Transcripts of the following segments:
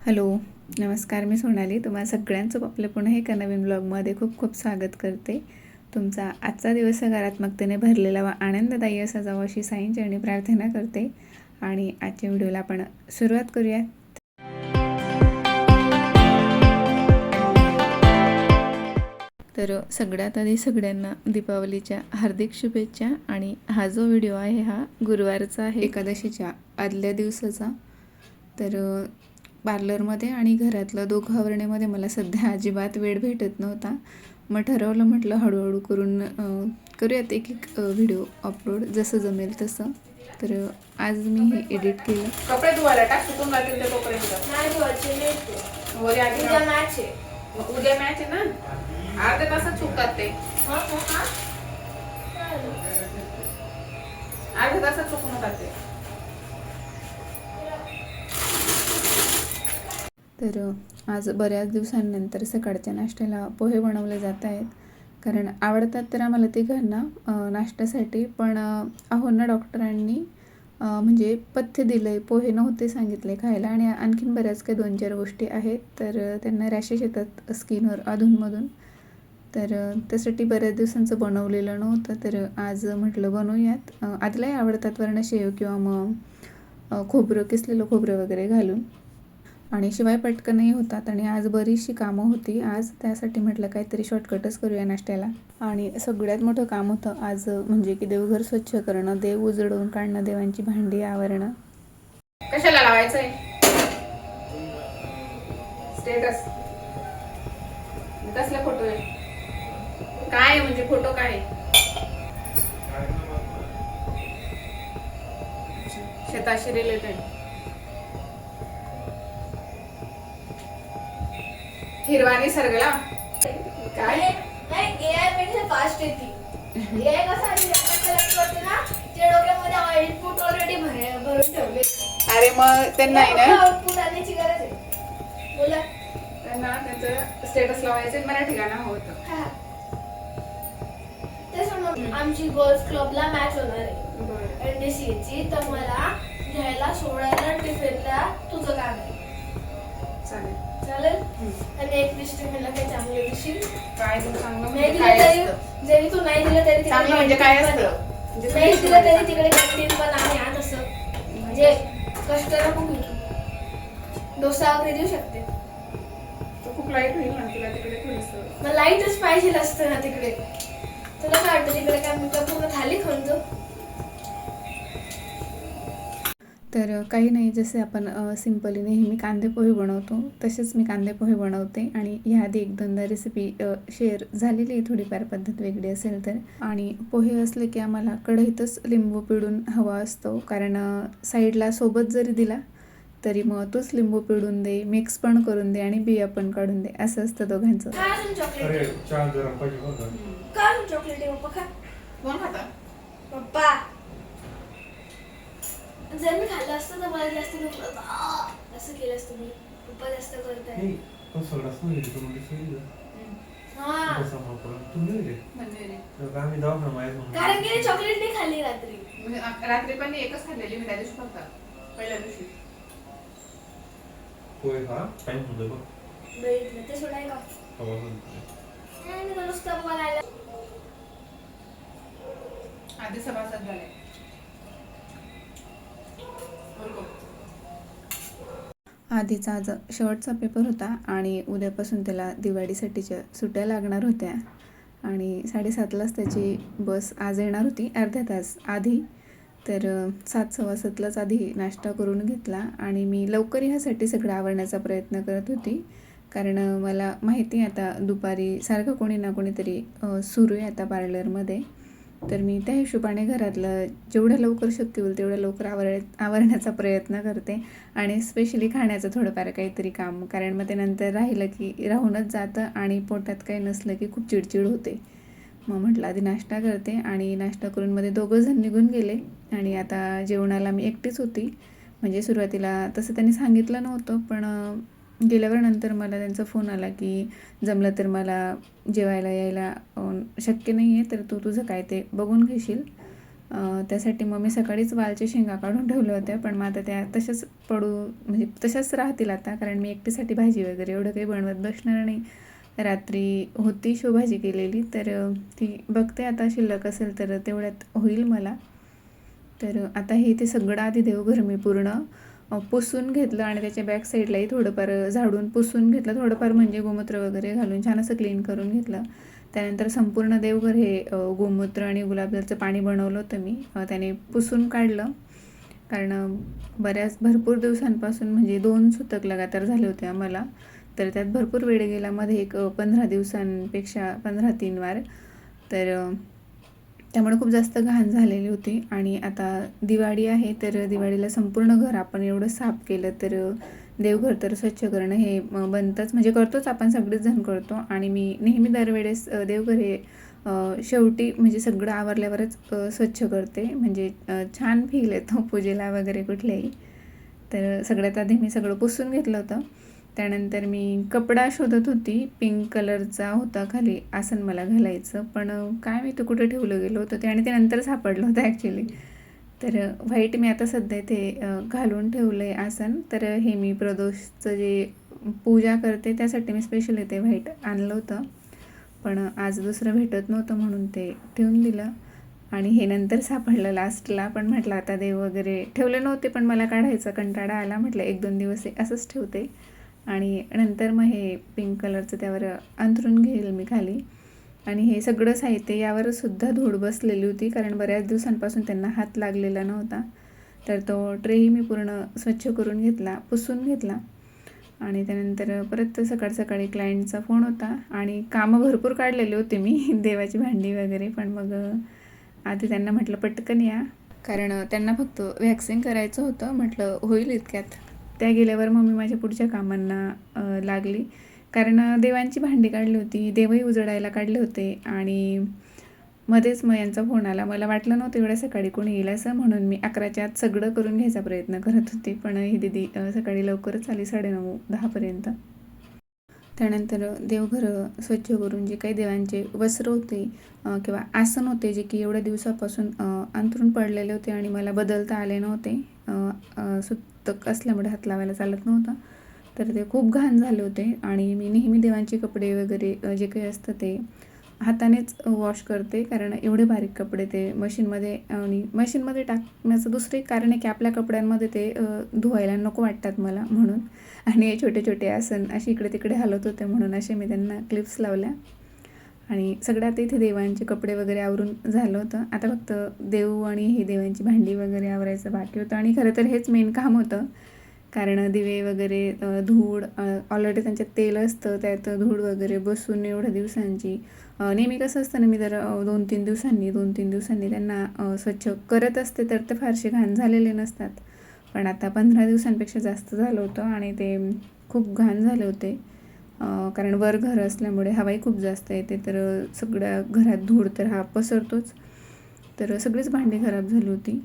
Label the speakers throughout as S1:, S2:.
S1: Hello नमस्कार मी सोनाली. तुम्हाला सगळ्यांचं आपलं पुन्हा एका नवीन ब्लॉगमध्ये खूप खूप स्वागत करते. तुमचा आजचा दिवस सकारात्मकतेने भरलेला व आनंददायी असा जावं अशी साईंचरणी प्रार्थना करते. आणि आजच्या व्हिडिओला आपण सुरुवात करूया तर सगळ्यात आधी सगळ्यांना दीपावलीच्या हार्दिक शुभेच्छा. आणि हा जो व्हिडिओ आहे हा गुरुवारचा आहे एकादशीच्या आदल्या दिवसाचा. तर पार्लरमध्ये आणि घरातलं दोघं आवरणेमध्ये मला सध्या अजिबात वेळ भेटत नव्हता. मग ठरवलं म्हटलं हळूहळू करून करूयात एक एक व्हिडिओ अपलोड जसं जमेल तसं. तर आज मी हे एडिट केलं.
S2: कपडे धुवायला टाक सुकून जातील ते तोपर्यंत.
S3: नाही धुवायचे नाही ते.
S2: वर आधी
S3: उद्या. मॅच आहे.
S2: मग उद्या मॅच आहे ना? अर्ध्या तासात सुकतात ते.
S3: हा, हा, हा.
S2: अर्ध्या तासात सुकून होतात
S1: तर आज बऱ्याच दिवसांनंतर सकाळच्या नाश्त्याला पोहे बनवले जात आहेत. कारण आवडतात तर आम्हाला ते घरना नाश्त्यासाठी. पण अहो ना डॉक्टरांनी म्हणजे पथ्य दिलं आहे पोहे नव्हते सांगितले खायला. आणि आणखीन बऱ्याच काही दोन चार गोष्टी आहेत. तर त्यांना रॅशेस येतात स्किनवर अधूनमधून. तर त्यासाठी बऱ्याच दिवसांचं बनवलेलं नव्हतं. तर आज म्हटलं बनवूयात. अ, आदलाही आवडतात वरण शेव किंवा मग खोबरं किसलेलं खोबरं वगैरे घालून. आणि शिवाय पटकनही होतात आणि आज बरीचशी कामं होती. आज त्यासाठी म्हटलं काहीतरी शॉर्टकटच करूया नाश्त्याला. आणि सगळ्यात मोठं काम होतं आज म्हणजे की देवघर स्वच्छ करणं देव उजळवून काढणं देवांची भांडी आवरणं.
S2: कशाला लावायचंय? स्टेटस कसले फोटो आहे? काय म्हणजे फोटो काय शेताशी रिलेटेड हिरवा निसर्गला काय?
S3: नाही, एआयपेक्षा फास्ट येते. एआय कसा करते ना ते डोक्यामध्ये इनपुट ऑलरेडी भरून ठेवले.
S2: अरे मग त्यांना आहे ना?
S3: आउटपुट आणण्याची गरज आहे. बोला.
S2: त्यांना त्यांचं स्टेटस लावायचं मराठी गाणं होतं.
S3: आमची गर्ल्स क्लबला मॅच होणार आहे. एनडीसी ची. तर मला घ्यायला सोडायला टिफिनला तुझं काम आहे.
S2: चालेल.
S3: आणि एक लिस्ट मला काही चांगलं दिसशील
S2: काय चांगलं
S3: नाही
S2: म्हणजे
S3: दिलं
S2: काय
S3: तरी
S2: असतं?
S3: जरी तू नाही दिलं तरी तिकडे
S2: चांगलं म्हणजे काय
S3: canteen
S2: असतं. म्हणजे
S3: नाही
S2: तुम्ही
S3: दिलं तरी. तिकडे कॅन्टीन पण आहे आज असं म्हणजे कष्ट नको घेऊ डोसा वगैरे देऊ शकते.
S2: तो खूप लाइट होईल ना तुला तिकडे थोडस.
S3: मग लाईटच पाहिजे असतं ना तिकडे. तुला काय वाटतं तिकडे काय? मी काय पूर्ण थाली खाऊन
S1: तर काही नाही जसे आपण सिम्पली नेहमी कांदे पोहे बनवतो तसेच मी कांदे पोहे बनवते आणि ह्याआधी एक दोनदा रेसिपी शेअर झालेली आहे थोडीफार पद्धत वेगळी असेल तर. आणि पोहे असले की आम्हाला कढईतच लिंबू पिळून हवा असतो कारण साईडला सोबत जरी दिला तरी मग तोच लिंबू पिळून दे मिक्स पण करून दे आणि बिया पण काढून दे असं असतं दोघांचं.
S3: चॉकलेट
S4: अरे चहा गरम पाहिजे बघ
S3: काय अजून चॉकलेट आहे पप्पा खा
S2: कोण खाता
S3: पप्पा जर मी खाल्लं असतं तर मला जास्त दुखलं! असं केलं असतं मी. पप्पा जास्त करताय.
S4: तू म्हणजे
S3: हा.
S4: कसा तू नाही
S2: म्हणजे
S4: तर आम्ही
S3: कारण की चॉकलेट नाही खाल्ली रात्री.
S2: म्हणजे रात्री पण मी एकच खाल्लेली मी त्या दिवशी फक्त पहिल्या दिवशी.
S4: होय का? टाइम होतं बघ.
S3: बघितलं ते सोडाय का. नाही, मी नुसतं बघायला
S2: आधी सभासद झाले.
S1: आधीचा आज शेवटचा पेपर होता आणि उद्यापासून त्याला दिवाळीसाठीच्या सुट्ट्या लागणार होत्या. आणि साडेसातलाच त्याची बस आज येणार होती. अर्ध्या तास आधी. तर सात सव्वा सातलाच आधी नाश्ता करून घेतला आणि मी लवकर ह्यासाठी सगळं आवरण्याचा प्रयत्न करत होती. कारण मला माहिती आहे आता दुपारी सारखं कोणी ना कोणीतरी सुरू आहे आता पार्लरमध्ये तर मी त्या हिशोबाने घरातलं जेवढं लवकर शक्य होईल तेवढं लवकर आवर आवरण्याचा प्रयत्न करते. आणि स्पेशली खाण्याचं थोडंफार काहीतरी काम. कारण मग ते नंतर राहिलं की राहूनच जातं आणि पोटात काही नसलं की खूप चिडचिड होते. मग म्हटलं आधी नाश्ता करते आणि नाश्ता करून मध्ये दोघं जण निघून गेले. आणि आता जेवणाला मी एकटीच होती. म्हणजे सुरुवातीला तसं त्यांनी सांगितलं नव्हतं पण गेल्यावर नंतर मला त्यांचा फोन आला की जमलं तर मला जेवायला यायला शक्य नाही आहे तर तू तुझं काय ते बघून घेशील. त्यासाठी मग मी सकाळीच वालच्या शेंगा काढून ठेवल्या होत्या पण मग आता त्या तशाच पडू म्हणजे तशाच राहतील आता कारण मी एकटीसाठी भाजी वगैरे एवढं काही बनवत बसणार नाही. रात्री होती शोभाजी केलेली तर ती बघते आता शिल्लक असेल तर तेवढ्यात होईल मला. तर आता हे ते सगळं आधी देवघर मी पूर्ण पुसून घेतलं आणि त्याच्या बॅक साईडलाही थोडंफार झाडून पुसून घेतलं. थोडंफार म्हणजे गोमूत्र वगैरे घालून छान असं क्लीन करून घेतलं. त्यानंतर संपूर्ण देवघर हे गोमूत्र आणि गुलाबजलचं पाणी बनवलं होतं मी. त्याने पुसून काढलं. कारण बऱ्याच भरपूर दिवसांपासून म्हणजे दोन सुतक लगातार झाले होते आम्हाला. तर त्यात भरपूर वेळ गेला. मध्ये एक पंधरा दिवसांपेक्षा पंधरा तीन वार. तर त्यामुळे खूप जास्त घाण झालेली होती. आणि आता दिवाळी आहे तर दिवाळीला संपूर्ण घर आपण एवढं साफ केलं तर देवघर तर स्वच्छ करणं हे बनतंच. म्हणजे करतोच आपण सगळेच जण करतो. आणि मी नेहमी दरवेळेस देवघर हे शेवटी म्हणजे सगळं आवरल्यावरच स्वच्छ करते. म्हणजे छान फील येतो पूजेला वगैरे कुठल्याही. तर सगळ्यात आधी मी सगळं पुसून घेतलं होतं. त्यानंतर मी कपडा शोधत होती. पिंक कलरचा होता खाली. आसन मला घालायचं. पण काय मी तो कुठं ठेवलं गेलो होतं ते आणि ते नंतर सापडलं होतं ॲक्च्युली तर व्हाईट मी आता सध्या ते घालून ठेवलं आहे आसन. तर हे मी प्रदोषचं जे पूजा करते त्यासाठी मी स्पेशल येते व्हाईट आणलं होतं. पण आज दुसरं भेटत नव्हतं म्हणून ते ठेवून दिलं. आणि हे नंतर सापडलं लास्टला पण म्हटलं आता देव वगैरे ठेवले नव्हते पण मला काढायचा कंटाळा आला. म्हटलं एक दोन दिवस हे असंच ठेवते. आणि नंतर मग हे पिंक कलरचं त्यावर अंथरून घेईल मी खाली. आणि हे सगळं साहित्य यावर सुद्धा धूळ बसलेली होती कारण बऱ्याच दिवसांपासून त्यांना हात लागलेला नव्हता. तर तो ट्रेही मी पूर्ण स्वच्छ करून घेतला पुसून घेतला. आणि त्यानंतर परत सकाळ सकाळी क्लायंटचा फोन होता आणि कामं भरपूर काढलेली होती मी देवाची भांडी वगैरे. पण मग आधी त्यांना म्हटलं पटकन या. कारण त्यांना फक्त व्हॅक्सिन करायचं होतं म्हटलं होईल इतक्यात. त्या गेल्यावर मग मी माझ्या पुढच्या कामांना लागली. कारण देवांची भांडी काढली होती देवही उजडायला काढले होते आणि मध्येच मग यांचा फोन आला. मला वाटलं नव्हतं एवढ्या सकाळी कोणी येईल असं म्हणून मी अकराच्या आत सगळं करून घ्यायचा प्रयत्न करत होते. पण ही दिदी सकाळी लवकरच आली साडेनऊ दहापर्यंत. त्यानंतर देवघरं स्वच्छ करून जे काही देवांचे वस्त्र होते किंवा आसन होते जे की एवढ्या दिवसापासून अंतरून अंथरून पडलेले होते आणि मला बदलता आले नव्हते सु तक असल्यामुळे हात लावायला चालत नव्हता. तर ते खूप घाण झाले होते आणि मी नेहमी देवांचे कपडे वगैरे जे काही असतं ते हातानेच वॉश करते. कारण एवढे बारीक कपडे ते मशीनमध्ये आणि मशीनमध्ये टाकण्याचं दुसरं एक कारण आहे की आपल्या कपड्यांमध्ये ते धुवायला नको वाटतात मला म्हणून. आणि छोटे छोटे आसन असे इकडे तिकडे हलत होते म्हणून असे मी त्यांना क्लिप्स लावल्या. आणि सगळ्यात इथे देवांचे कपडे वगैरे आवरून झालं होतं. आता फक्त देव आणि हे देवांची भांडी वगैरे आवरायचं बाकी होतं. आणि खरं तर हेच मेन काम होतं. कारण दिवे वगैरे धूळ ऑलरेडी त्यांच्यात तेल असतं. त्यात धूळ वगैरे बसून एवढ्या दिवसांची नेहमी कसं असतं ना मी जर दोन तीन दिवसांनी दोन तीन दिवसांनी त्यांना स्वच्छ करत असते तर ते फारसे घाण झालेले नसतात. पण आता पंधरा दिवसांपेक्षा जास्त झालं होतं आणि ते खूप घाण झाले होते. कारण वर घर असल्यामुळे हवाही खूप जास्त येते तर सगळ्या घरात धूळ तर हा पसरतोच. तर सगळीच भांडी खराब झाली होती.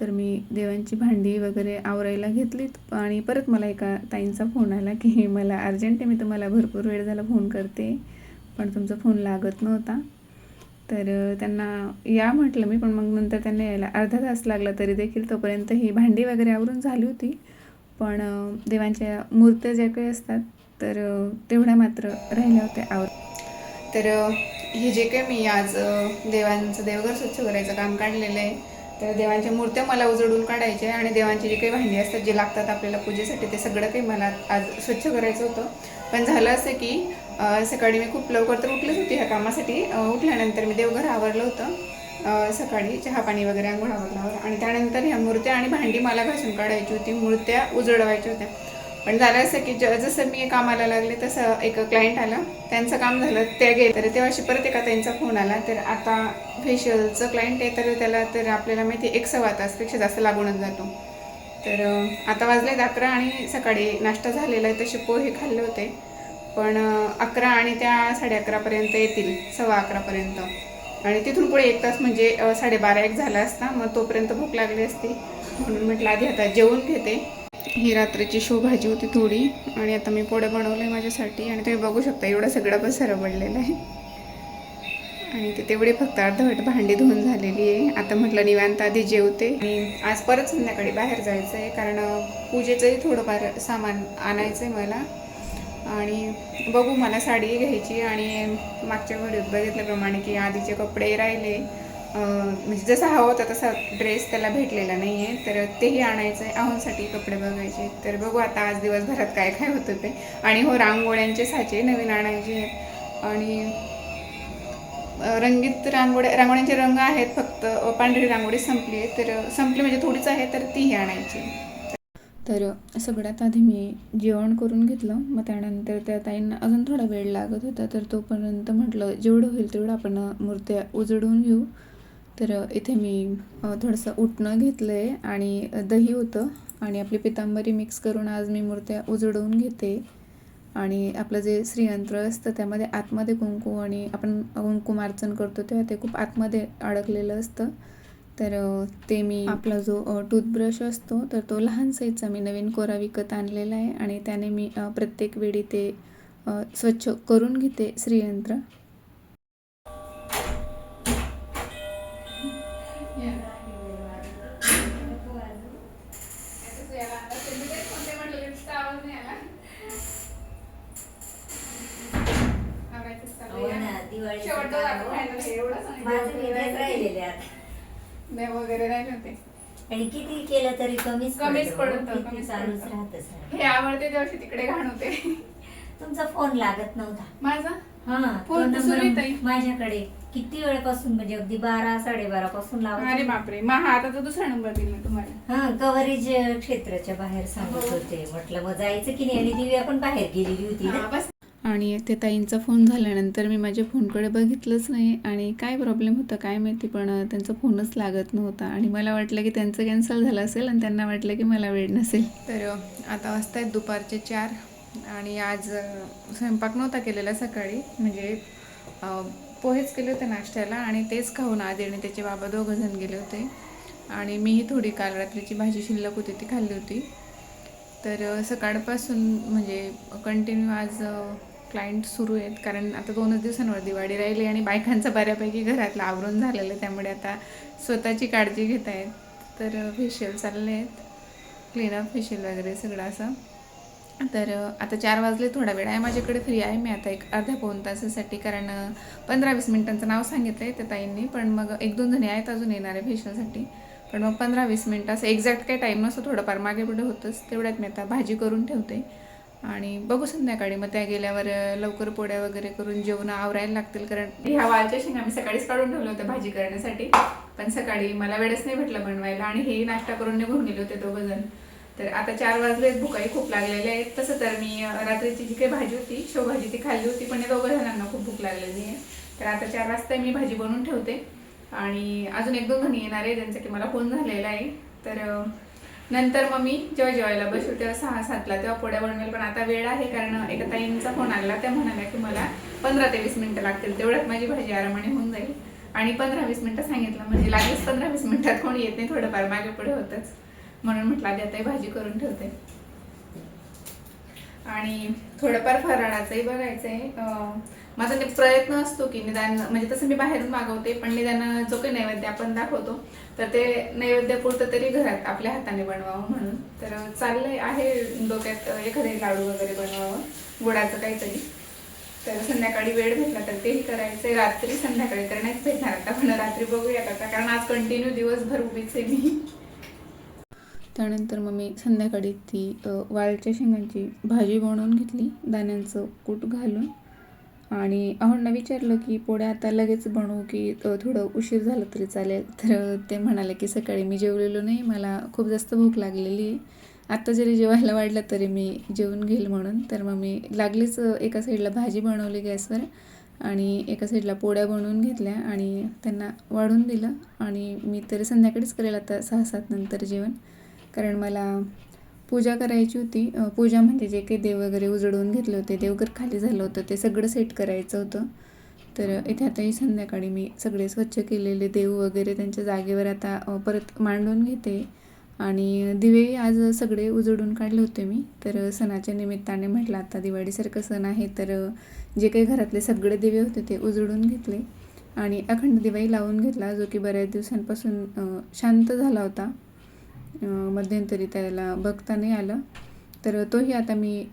S1: तर मी देवांची भांडी वगैरे आवरायला घेतलीत आणि परत मला एका ताईंचा फोन आला की मला अर्जंट आहे मी तुम्हाला भरपूर वेळ झाला फोन करते पण तुमचा फोन लागत नव्हता. तर त्यांना या म्हटलं मी पण मग नंतर त्यांना यायला अर्धा तास लागला तरी देखील तोपर्यंत ही भांडी वगैरे आवरून झाली होती. पण देवांच्या मूर्त्या ज्या काही असतात तर तेवढ्या मात्र राहिल्या होत्या आवर. तर हे जे काही मी आज देवांचं देवघर स्वच्छ करायचं काम काढलेलं आहे तर देवांच्या मूर्त्या मला उजळून काढायच्या आणि देवांची जी काही भांडी असतात जे लागतात आपल्याला पूजेसाठी ते सगळं काही मला आज स्वच्छ करायचं होतं. पण झालं असं की सकाळी मी खूप लवकर तर उठलीच होती ह्या कामासाठी. उठल्यानंतर मी देवघर आवरलं होतं. सकाळी चहा पाणी वगैरे आंघोळ आवरल्यावर आणि त्यानंतर ह्या मूर्त्या आणि भांडी मला घासून काढायची होती. मूर्त्या उजळवायच्या होत्या. पण झालं असं की ज जसं मी कामाला लागले तसं एक क्लायंट आला. त्यांचं काम झालं त्या गेले. तर तेव्हा अशी परत एका त्यांचा फोन आला. तर आता फेशियलचं क्लायंट आहे तर त्याला तर आपल्याला माहिती आहे, एक सव्वा तासपेक्षा जास्त लागूनच जातो. तर आता वाजले अकरा आणि सकाळी नाश्ता झालेला आहे तसे पोहे खाल्ले होते. पण अकरा आणि त्या साडे अकरापर्यंत येतील सव्वा अकरापर्यंत आणि तिथून पुढे एक तास म्हणजे साडेबारा एक झाला असता. मग तोपर्यंत भूक लागली असती. म्हणून म्हटलं आधी आता जेवून घेते. ही रात्रीची शो भाजी होती थोडी आणि आता मी पोळ्या आहे माझ्यासाठी आणि तुम्ही बघू शकता एवढा सगळा पसारा पडलेला आहे. आणि ते तेवढे फक्त अर्धवट भांडी धुवून झालेली आहे. आता म्हटलं निवांत आधी जेवते. आणि आज परत संध्याकाळी बाहेर जायचं आहे कारण पूजेचंही थोडंफार सामान आणायचं आहे मला. आणि बघू मला साडी घ्यायची आणि मागच्या व्हिडिओत बघितल्याप्रमाणे की आधीचे कपडे राहिले. म्हणजे जसा हवा होता तसा ड्रेस त्याला भेटलेला नाही आहे तर तेही आणायचं आहे आहोंसाठी कपडे बघायचे. तर बघू आता आज दिवसभरात काय काय होतं ते आणि हो रांगोळ्यांचे साचे नवीन आणायचे. आहेत आणि रंगीत रांगोळ्या रांगोळ्यांचे रंग आहेत फक्त. पांढरी रांगोळी संपली आहे. तर संपली म्हणजे थोडीच आहे तर तीही आणायची. तर सगळ्यात आधी मी जेवण करून घेतलं. मग त्यानंतर त्या ताईंना अजून थोडा वेळ लागत होता. तर तोपर्यंत म्हटलं जेवढं होईल तेवढं आपण मूर्त्या उजडून घेऊ. तर इथे मी थोडंसं उठणं घेतलं आहे आणि दही होतं आणि आपली पितांबरी मिक्स करून आज मी मूर्त्या उजडवून घेते. आणि आपलं जे श्रीयंत्र असतं त्यामध्ये आतमध्ये कुंकू आणि आपण कुंकुमार्चन करतो तेव्हा ते खूप आतमध्ये अडकलेलं असतं. तर ते मी आपला जो टूथब्रश असतो तर तो लहान साईजचा मी नवीन कोरा विकत आणलेला आहे आणि त्याने मी प्रत्येक वेळी ते स्वच्छ करून घेते श्रीयंत्र. नाही वगैरे राहिले होते
S5: आणि किती केलं तरी कमीच
S2: कमीच
S5: पडतं.
S2: पडतं,
S5: किती
S2: कमीच
S5: चालूच
S2: पडतं.
S5: राहतच नाही.
S2: हे आवडते दिवशी तिकडे घाण होते
S5: तुमचा फोन लागत नव्हता
S2: माझा
S5: हा तो
S2: फोन
S5: नंबर. माझ्याकडे किती वेळपासून म्हणजे अगदी बारा साडेबारा पासून
S2: अरे
S5: लावत
S2: बापरे हा आता दुसरा नंबर दिला तुम्हाला
S5: हा कव्हरेज क्षेत्राच्या बाहेर सांगत
S2: हो.
S5: होते म्हटलं मग जायचं की नाही आणि दिव्या पण बाहेर गेलेली होती
S2: हा, बस
S1: आणि ते ताईंचा फोन झाल्यानंतर मी माझ्या फोनकडे बघितलंच नाही. आणि काय प्रॉब्लेम होता काय माहिती पण त्यांचा फोनच लागत नव्हता. आणि मला वाटलं की त्यांचं कॅन्सल झालं असेल आणि त्यांना वाटलं की मला वेळ नसेल. तर आता आता आहेत दुपारचे चार. आणि आज स्वयंपाक नव्हता केलेला सकाळी. म्हणजे पोहेच केले होते नाश्त्याला आणि तेच खाऊन आधी आणि त्याचे बाबा दोघं जण गेले होते. आणि मीही थोडी काल रात्रीची भाजी शिल्लक होती ती खाल्ली होती. तर सकाळपासून म्हणजे कंटिन्यू आज क्लायंट सुरू आहेत. कारण आता दोनच दिवसांवर दिवाळी राहिली आणि बायकांचं बऱ्यापैकी घरातलं आवरून झालेलं आहे. त्यामुळे आता स्वतःची काळजी घेत आहेत. तर फेशियल चालले आहेत. क्लीनअप फेशियल वगैरे सगळं असं. तर आता चार वाजले थोडा वेळ आहे माझ्याकडे फ्री आहे. मी आता एक अर्ध्या पाऊण तासासाठी कारण पंधरा वीस मिनिटांचं नाव सांगितलं आहे त्या ताईंनी. पण मग एक दोन जणी आहेत अजून येणार आहे फेशियलसाठी पण मग पंधरा वीस मिनटं असं एक्झॅक्ट काही टाईम नसतो. थोडंफार मागे पुढे होतंच. तेवढ्यात मी आता भाजी करून ठेवते. आणि बघू संध्याकाळी. मग त्या गेल्यावर लवकर पोळ्या वगैरे करून जेवण आवरायला लागतील कारण ह्या वाळच्या शेंगा मी सकाळीच काढून ठेवल्या होत्या भाजी करण्यासाठी. पण सकाळी मला वेळच नाही भेटला बनवायला आणि हे नाश्ता करून निघून गेले होते दोघं जण तर आता चार वाजले भुकाही खूप लागलेल्या आहेत तसं तर मी रात्रीची जी काही भाजी होती शेवभाजी ती खाल्ली होती पण या दोघं जणांना खूप भूक लागलेली आहे. तर आता चार वाजता मी भाजी बनवून ठेवते. आणि अजून एक दोन घणी येणार आहे ज्यांचा की मला फोन झालेला आहे. तर नंतर मग मी जेव्हा जेवायला बसू तेव्हा सहा सातला तेव्हा पोळ्या बनवेल पण आता वेळ आहे कारण एका ताईंचा फोन आला त्या म्हणाल्या की मला पंधरा ते वीस मिनटं लागतील तेवढ्यात माझी भाजी आरामाने होऊन जाईल. आणि पंधरा वीस मिनटं सांगितलं म्हणजे लागेच पंधरा वीस मिनिटात कोणी येत नाही थोडंफार मागे पुढे होतंच. म्हणून म्हटलं आधी आता भाजी करून ठेवते. आणि थोडंफार फराळाचंही बघायचं आहे माझा प्रयत्न असतो की निदान म्हणजे तसं मी बाहेरून मागवते पण निदान जो काही नैवेद्य आपण दाखवतो तर ते नैवेद्य पुरतं तरी घरात आपल्या हाताने बनवावं म्हणून. तर चाललंय आहे डोक्यात एखादे लाडू वगैरे बनवावं गुळाचं काहीतरी. तर संध्याकाळी वेळ भेटला तर तेही करायचंय. रात्री संध्याकाळी तर नाहीच भेटणार आता पण रात्री बघूया आता कारण आज कंटिन्यू दिवसभर उभीच आहे मी. त्यानंतर मग मी संध्याकाळी ती वाळच्या शेंगांची भाजी बनवून घेतली दाण्यांचं कूट घालून. आणि अहोंना विचारलं की पोळ्या आता लगेच बनवू की थोडं उशीर झालं तरी चालेल. तर ते म्हणाले की सकाळी मी जेवलेलो नाही मला खूप जास्त भूक लागलेली आहे. आत्ता जरी जेवायला वाढलं तरी मी जेवून घेईल म्हणून. तर मग मी लागलीच एका साईडला भाजी बनवली गॅसवर आणि एका साईडला पोळ्या बनवून घेतल्या आणि त्यांना वाढून दिलं. आणि मी तरी संध्याकाळीच करेल आता सहा सात नंतर जेवण. कारण मला पूजा करायची होती. पूजा म्हणजे जे काही देव वगैरे उजळवून घेतले होते देवघर खाली झालं होतं ते सगळं सेट करायचं होतं. तर इथे आताही संध्याकाळी मी सगळे स्वच्छ केलेले देव वगैरे त्यांच्या जागेवर आता परत मांडून घेते. आणि दिवेही आज सगळे उजळून काढले होते मी. तर सणाच्या निमित्ताने म्हटलं आता दिवाळीसारखं सण आहे तर जे काही घरातले सगळे दिवे होते ते उजळून घेतले. आणि अखंड दिवाई लावून घेतला जो की बऱ्याच दिवसांपासून शांत झाला होता. मध्यंतरी त्याला बघता नाही आलं. तर तोही आता मी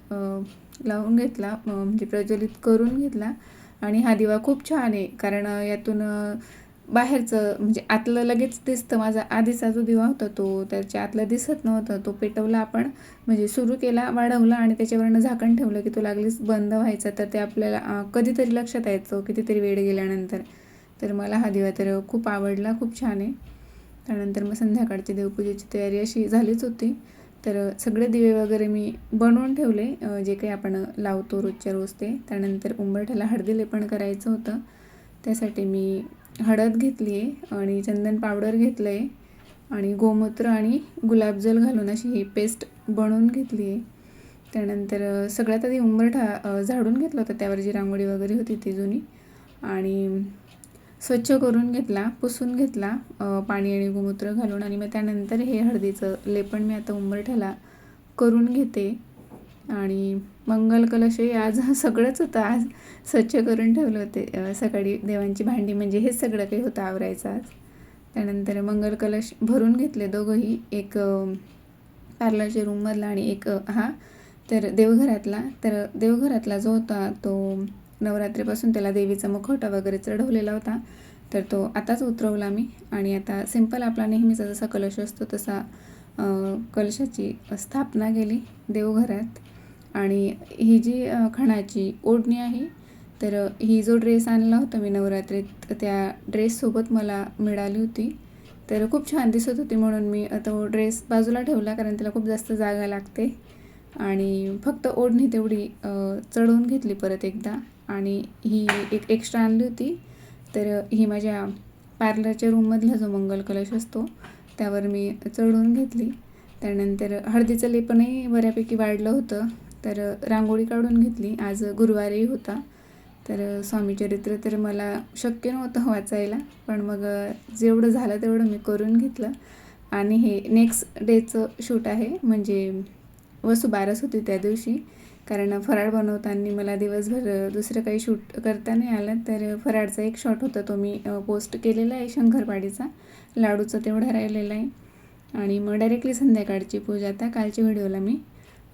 S1: लावून घेतला म्हणजे प्रज्वलित करून घेतला. आणि हा दिवा खूप छान आहे कारण यातून बाहेरचं म्हणजे आतलं लगेच दिसतं. माझा आधीचा जो दिवा होता तो त्याच्या आतलं दिसत नव्हतं. तो पेटवला आपण म्हणजे सुरू केला वाढवला आणि त्याच्यावरनं झाकण ठेवलं की तो लागलीच बंद व्हायचा. तर ते आपल्याला कधीतरी लक्षात यायचं कितीतरी वेळ गेल्यानंतर. तर मला हा दिवा तर खूप आवडला खूप छान आहे. त्यानंतर मग संध्याकाळची देवपूजेची तयारी अशी झालीच होती. तर सगळे दिवे वगैरे मी बनवून ठेवले. जे काही आपण लावतो रोजच्या रोज ते. त्यानंतर उंबरठ्याला हळदी लेपण करायचं होतं. त्यासाठी मी हळद घेतली आहे आणि चंदन पावडर घेतलं आहे आणि गोमूत्र आणि गुलाबजल घालून अशी ही पेस्ट बनवून घेतली आहे. त्यानंतर सगळ्यात आधी उंबरठा झाडून घेतला होता. त्यावर जी रांगोळी वगैरे होती ती जुनी. आणि स्वच्छ करून घेतला पुसून घेतला पाणी आणि गोमूत्र घालून आणि मग त्यानंतर हे हळदीचं लेपण मी आता उंबरठ्याला करून घेते. आणि मंगल कलशही आज सगळंच होतं. आज स्वच्छ करून ठेवलं होते. सकाळी देवांची भांडी म्हणजे हेच सगळं काही होतं आवरायचं आज. त्यानंतर मंगल कलश भरून घेतले दोघंही. एक पार्लरच्या रूममधला आणि एक हा तर देवघरातला. तर देवघरातला जो होता तो नवरात्रीपासून त्याला देवीचा मुखवटा वगैरे चढवलेला होता. तर तो आताच उतरवला मी. आणि आता सिंपल आपला नेहमीचा जसा कलश असतो तसा कलशाची स्थापना केली देवघरात. आणि ही जी खणाची ओढणी आहे तर ही जो ड्रेस आणला होता मी नवरात्रीत त्या ड्रेससोबत मला मिळाली होती. तर खूप छान दिसत होती म्हणून मी तो ड्रेस बाजूला ठेवला कारण त्याला खूप जास्त जागा लागते. आणि फक्त ओढणी तेवढी चढवून घेतली परत एकदा. आणि ही एक एक्स्ट्रा आणली होती. तर ही माझ्या पार्लरच्या रूममधला जो मंगल कलश असतो त्यावर मी चढवून घेतली. त्यानंतर हळदीचं लेपनही बऱ्यापैकी वाढलं होतं. तर रांगोळी काढून घेतली. आज गुरुवारही होता. तर स्वामीचरित्र तर मला शक्य नव्हतं वाचायला पण मग जेवढं झालं तेवढं मी करून घेतलं. आणि हे नेक्स्ट डेचं शूट आहे. म्हणजे वसुबारस होती त्या दिवशी. कारण फराळ बनवताना मला दिवसभर दुसरं काही शूट करता नाही आलं. तर फराळचा एक शॉट होता तो मी पोस्ट केलेला आहे शंकरपाडीचा लाडूचा तेवढा राहिलेला आहे. आणि मग डायरेक्टली संध्याकाळची पूजा. आता कालच्या व्हिडिओला मी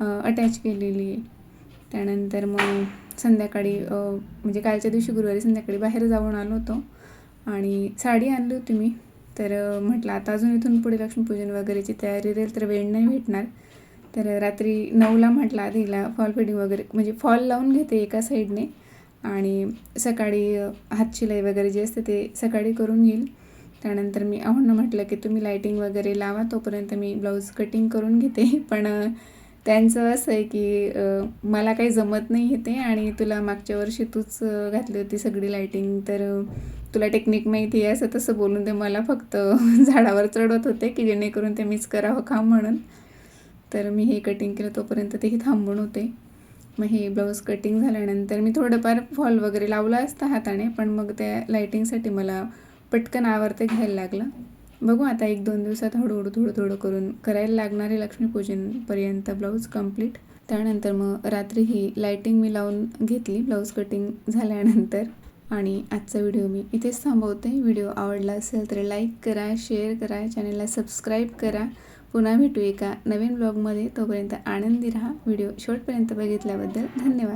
S1: अटॅच केलेली आहे. त्यानंतर मग संध्याकाळी म्हणजे कालच्या दिवशी गुरुवारी संध्याकाळी बाहेर जाऊन आलो होतो. आणि साडी आणली होती मी. तर म्हटलं आता अजून इथून पुढे लक्ष्मीपूजन वगैरेची तयारी राहील तर वेळ नाही भेटणार. तर रात्री नऊला म्हटलं आधीला फॉल फिडिंग वगैरे म्हणजे फॉल लावून घेते एका साईडने आणि सकाळी अ, हातशिलाई वगैरे जे असते ते सकाळी करून घेईल. त्यानंतर मी अहोंना म्हटलं की तुम्ही लायटिंग वगैरे लावा तोपर्यंत मी ब्लाऊज कटिंग करून घेते. पण त्यांचं असं आहे की मला काही जमत नाही येते आणि तुला मागच्या वर्षी तूच घातली होती सगळी लायटिंग तर तुला टेक्निक माहिती आहे असं तसं बोलून ते मला फक्त झाडावर चढवत होते की जेणेकरून ते मीच करावं काम म्हणून. तर मी हे कटिंग केलं तोपर्यंत तेही थांबून होते. मग हे ब्लाऊज कटिंग झाल्यानंतर मी थोडंफार फॉल वगैरे लावला असता हाताने पण मग त्या लायटिंगसाठी मला पटकन आवर्ते घ्यायला लागलं. बघू आता एक दोन दिवसात हळूहळू थोडं थोडं करून करायला लागणारे लक्ष्मीपूजनपर्यंत ब्लाऊज कंप्लीट त्यानंतर मग रात्री ही लायटिंग मी लावून घेतली ब्लाऊज कटिंग झाल्यानंतर. आणि आजचा व्हिडिओ मी इथेच थांबवते. व्हिडिओ आवडला असेल तर लाईक करा शेअर करा चॅनलला सबस्क्राईब करा. पुन्हा भेटू एका नवीन ब्लॉगमध्ये तोपर्यंत आनंदी राहा. व्हिडिओ शेवटपर्यंत बघितल्याबद्दल धन्यवाद.